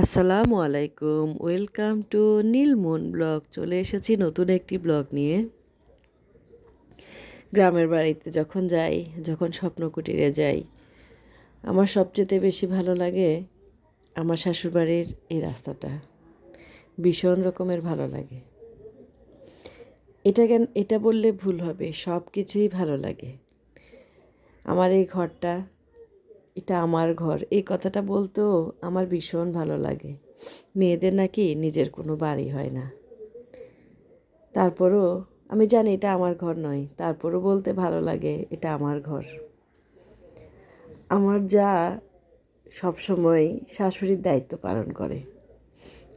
আসসালামু আলাইকুম, welcome to নীলমুন blog. চলে এসেছি নতুন একটি ব্লগ নিয়ে। গ্রামের বাড়িতে যখন যাই, যখন স্বপ্নকুটিরে যাই, আমার সবচেয়ে বেশি ভালো লাগে আমার শ্বশুরবাড়ির এই রাস্তাটা। ভীষণ রকমের ভালো লাগে। এটা কেন, এটা বললে ভুল হবে সব কিছুই ভালো লাগে। আমার এই ঘরটা এটা আমার ঘর। এই কথাটা বলতেও আমার ভীষণ ভালো লাগে। মেয়েদের নাকি নিজের কোনো বাড়ি হয় না। তারপরও আমি জানি এটা আমার ঘর নয়, তারপরও বলতে ভালো লাগে এটা আমার ঘর। আমার যা সবসময় শাশুড়ির দায়িত্ব পালন করে।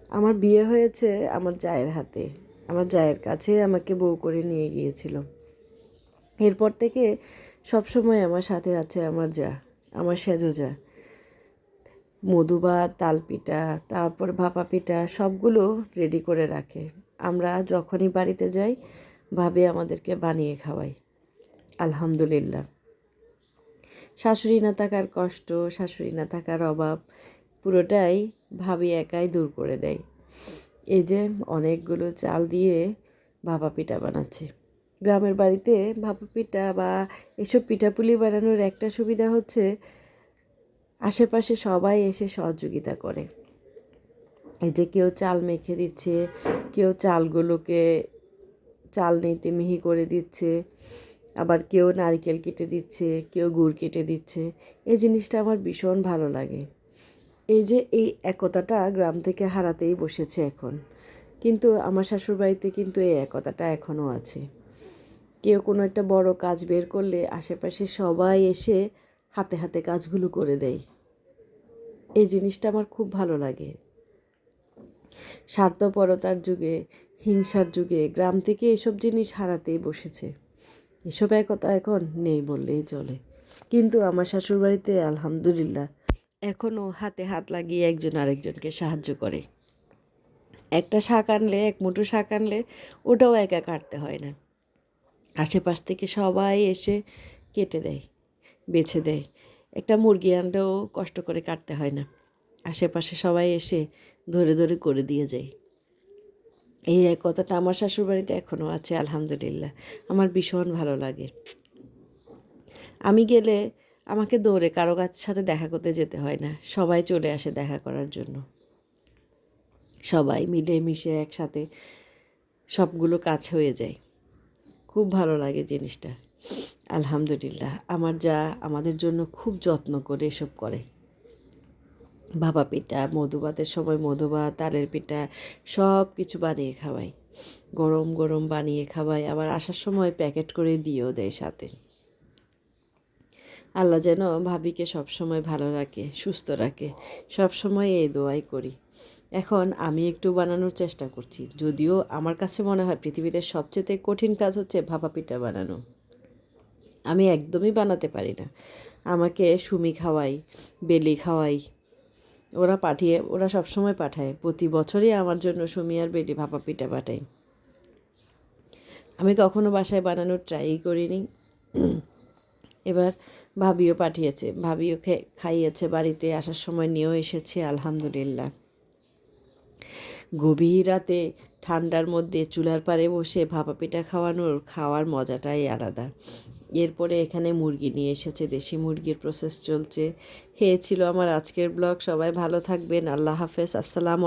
আমার বিয়ে হয়েছে আমার জায়ের হাতে। আমার জায়ের কাছে আমাকে বউ করে নিয়ে গিয়েছিল। এরপর থেকে সবসময় আমার সাথে আছে আমার যা। আমার সেজোজা। মধুভাত তালপিঠা, তারপর ভাপা পিঠা সবগুলো রেডি করে রাখে। আমরা যখনই বাড়িতে যাই, ভাবে আমাদেরকে বানিয়ে খাওয়াই। আলহামদুলিল্লাহ। শাশুড়ি না থাকার কষ্ট, শাশুড়ি না থাকার অভাব, পুরোটাই ভাবি একাই দূর করে দেয়। এই যে অনেকগুলো চাল দিয়ে ভাপা পিঠা বানাচ্ছে। গ্রামের বাড়িতে ভাপা পিঠা বা এসব পিঠাপুলি বানানোর একটা সুবিধা হচ্ছে আশেপাশে সবাই এসে সহযোগিতা করে। এই যে কেউ চাল মেখে দিচ্ছে, কেউ চালগুলোকে চাল নিতে মিহি করে দিচ্ছে, আবার কেউ নারকেল কেটে দিচ্ছে, কেউ গুড় কেটে দিচ্ছে। এই জিনিসটা আমার ভীষণ ভালো লাগে। এই যে এই একতাটা গ্রাম থেকে হারাতেই বসেছে এখন। কিন্তু আমার শ্বশুরবাড়িতে কিন্তু এই একতাটা এখনও আছে। কেউ কোনো একটা বড় কাজ বের করলে আশেপাশে সবাই এসে হাতে হাতে কাজগুলো করে দেয়। এই জিনিসটা আমার খুব ভালো লাগে। স্বার্থপরতার যুগে, হিংসার যুগে, গ্রাম থেকে এসব জিনিস হারাতেই বসেছে। এসব একতা এখন নেই বললেই চলে। কিন্তু আমার শ্বশুরবাড়িতে আলহামদুলিল্লাহ এখনও হাতে হাত লাগিয়ে একজন আরেকজনকে সাহায্য করে। একটা শাক আনলে, এক মুঠো শাক আনলে ওটাও একা কাটতে হয় না। আশেপাশ থেকে সবাই এসে কেটে দেয়, বেছে দেয়। একটা মুরগি আনলেও কষ্ট করে কাটতে হয় না। আশেপাশে সবাই এসে ধরে ধরে করে দিয়ে যায়। এই এক কথাটা আমার শ্বশুরবাড়িতে এখনও আছে, আলহামদুলিল্লাহ। আমার ভীষণ ভালো লাগে। আমি গেলে আমাকে দৌড়ে কারও কাছ সাথে দেখা করতে যেতে হয় না। সবাই চলে আসে দেখা করার জন্য। সবাই মিলে মিশে একসাথে সবগুলো কাজ হয়ে যায়। খুব ভালো লাগে জিনিসটা। আলহামদুলিল্লাহ। আমার যা, আমাদের জন্য খুব যত্ন করে এসব করে। ভাপা পিঠা মধুভাতের সময় মধুভাত তালের পিঠা সব কিছু বানিয়ে খাওয়াই। গরম গরম বানিয়ে খাওয়াই। আবার আসার সময় প্যাকেট করে দিয়েও দেয় সাথে। আল্লাহ যেন ভাবিকে সবসময় ভালো রাখে, সুস্থ রাখে। সবসময় এই দোয়াই করি। এখন আমি একটু বানানোর চেষ্টা করছি। যদিও আমার কাছে মনে হয় পৃথিবীতে সবচেয়ে কঠিন কাজ হচ্ছে ভাপা পিঠা বানানো। আমি একদমই বানাতে পারি না। আমাকে সুমি খাওয়াই বেলি খাওয়াই ওরা পাঠিয়ে, ওরা সবসময় পাঠায়। প্রতি বছরই আমার জন্য সুমি আর বেলি ভাপা পিঠা পাঠায়। আমি কখনো বাসায় বানানোর ট্রাই করিনি। এবার ভাবিও পাঠিয়েছে। ভাবিও খাইয়েছে। বাড়িতে আসার সময় নিয়েও এসেছে, আলহামদুলিল্লাহ। গভীর রাতে ঠান্ডার মধ্যে চুলার পাড়ে বসে ভাপা পিঠা খাওয়ানোর খাওয়ার মজাটাই আলাদা। এরপরে এখানে মুরগি নিয়ে এসেছে, দেশি মুরগির প্রসেস চলছে। হে ছিল আমার আজকের ব্লগ সবাই ভালো থাকবেন, আল্লাহ হাফেজ, আসসালাম